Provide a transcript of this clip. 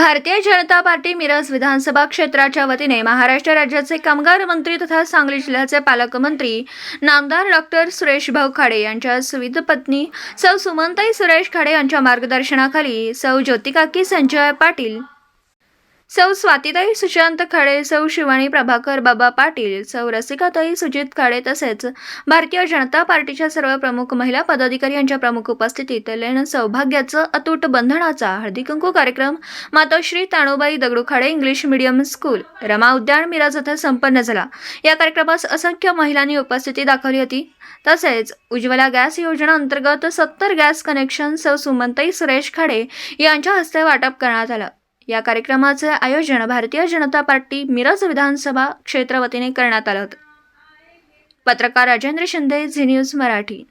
Bharatiya Janata party Miraj विधानसभा क्षेत्राच्या वतीने महाराष्ट्र राज्याचे कामगार मंत्री तथा सांगली जिल्ह्याचे पालकमंत्री नामदार डॉक्टर सुरेश भाऊ खाडे यांच्या सुविध पत्नी सौ सुमनताई सुरेश खाडे यांच्या मार्गदर्शनाखाली सौ ज्योतिकाकी संजय पाटील सौ स्वातीताई सुशांत खाडे सौ शिवानी प्रभाकर बाबा पाटील सौ रसिकाताई सुजित खाडे तसेच भारतीय जनता पार्टीच्या सर्व प्रमुख महिला पदाधिकारी यांच्या प्रमुख उपस्थितीत लेण सौभाग्याचं अतूट बंधनाचा हळदीकुंकू कार्यक्रम Matoshri Tanubai Dagdu Khade English medium school Rama Udyan Miraj येथे संपन्न झाला. या कार्यक्रमास असंख्य महिलांनी उपस्थिती दाखवली होती. तसेच उज्ज्वला गॅस योजना अंतर्गत सत्तर गॅस कनेक्शन सौ सुमनताई सुरेश खाडे यांच्या हस्ते वाटप करण्यात आलं. या कार्यक्रमाचे आयोजन भारतीय जनता पार्टी मिरज विधानसभा क्षेत्र वतीने करण्यात आलं होतं. पत्रकार राजेंद्र शिंदे झी न्यूज मराठी.